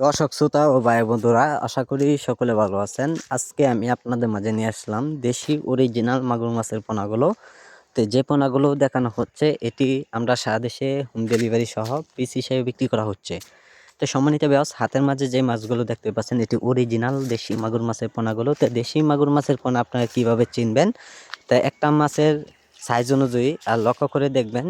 দর্শক, শ্রোতা ও ভাই বন্ধুরা, আশা করি সকলে ভালো আছেন। আজকে আমি আপনাদের মাঝে নিয়ে আসলাম দেশি অরিজিনাল মাগুর মাছের পোনাগুলো। তো যে পোনাগুলো দেখানো হচ্ছে, এটি আমরা সারা দেশে হোম ডেলিভারি সহ পিস হিসেবে বিক্রি করা হচ্ছে। তো সম্মানিত ব্যবস হাতের মাঝে যে মাছগুলো দেখতে পাচ্ছেন, এটি অরিজিনাল দেশি মাগুর মাছের পোনাগুলো। তো দেশি মাগুর মাছের পোনা আপনারা কীভাবে চিনবেন? তা একটা মাছের সাইজ অনুযায়ী, আর লক্ষ্য করে দেখবেন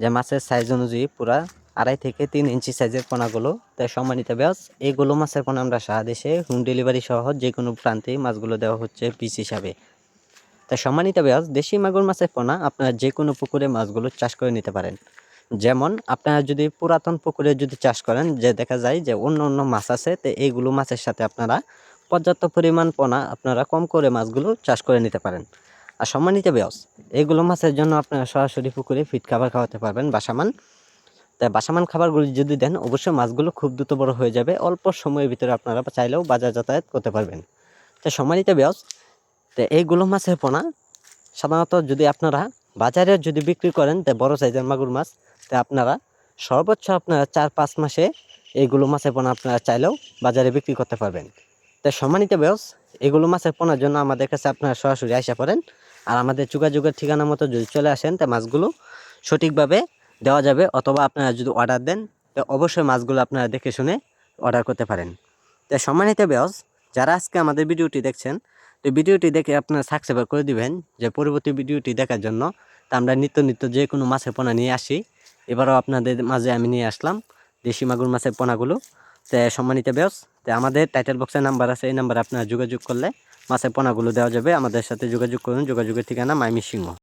যে মাছের সাইজ অনুযায়ী পুরা আড়াই থেকে তিন ইঞ্চি সাইজের পোনাগুলো। তাই সম্মানিত ব্যাস এইগুলো মাছের পোনা আমরা সারা দেশে হোম ডেলিভারি সহ যে কোনো প্রান্তে মাছগুলো দেওয়া হচ্ছে পিস হিসাবে। তাই সম্মানিত ব্যাস দেশি মাগুর মাছের পোনা আপনারা যে কোনো পুকুরে মাছগুলো চাষ করে নিতে পারেন। যেমন আপনারা যদি পুরাতন পুকুরে যদি চাষ করেন, যে দেখা যায় যে অন্য অন্য মাছ আছে, তো এইগুলো মাছের সাথে আপনারা পর্যাপ্ত পরিমাণ পোনা আপনারা কম করে মাছগুলো চাষ করে নিতে পারেন। আর সম্মানিত ব্যাস এইগুলো মাছের জন্য আপনারা সরাসরি পুকুরে ফিট খাবার খাওয়াতে পারবেন বাসামান তাই বাসামান খাবারগুলো যদি দেন, অবশ্যই মাছগুলো খুব দ্রুত বড় হয়ে যাবে। অল্প সময়ের ভিতরে আপনারা চাইলেও বাজার যাতায়াত করতে পারবেন। তাই সম্মানিত ব্যাস তো এইগুলো মাছের পোনা, সাধারণত যদি আপনারা বাজারে যদি বিক্রি করেন, তাই বড় সাইজের মাগুর মাছ তা আপনারা সর্বোচ্চ আপনারা চার পাঁচ মাসে এইগুলো মাছের পোনা আপনারা চাইলেও বাজারে বিক্রি করতে পারবেন। তাই সম্মানিত ব্যবস এগুলো মাছের পোনার জন্য আমাদের কাছে আপনারা সরাসরি আসা করেন আর আমাদের যোগাযোগের ঠিকানা মতো যদি চলে আসেন তা মাছগুলো সঠিকভাবে দেওয়া যাবে অথবা আপনারা যদি অর্ডার দেন, তো অবশ্যই মাছগুলো আপনারা দেখে শুনে অর্ডার করতে পারেন। তাই সম্মানিত ব্যবস যারা আজকে আমাদের ভিডিওটি দেখছেন, তো ভিডিওটি দেখে আপনারা সাবস্ক্রাইব করে দিবেন, যে পরবর্তী ভিডিওটি দেখার জন্য তা আমরা নিত্য নিত্য যে কোনো মাছের পোনা নিয়ে আসি। এবারও আপনাদের মাঝে আমি নিয়ে আসলাম দেশি মাগুর মাছের পোনাগুলো। তো সম্মানিত ব্যবস তো আমাদের টাইটেল বক্সের নাম্বার আছে, এই নাম্বারে আপনারা যোগাযোগ করলে মাছের পোনাগুলো দেওয়া যাবে। আমাদের সাথে যোগাযোগ করুন, যোগাযোগের ঠিকানা মাইমি সিংহ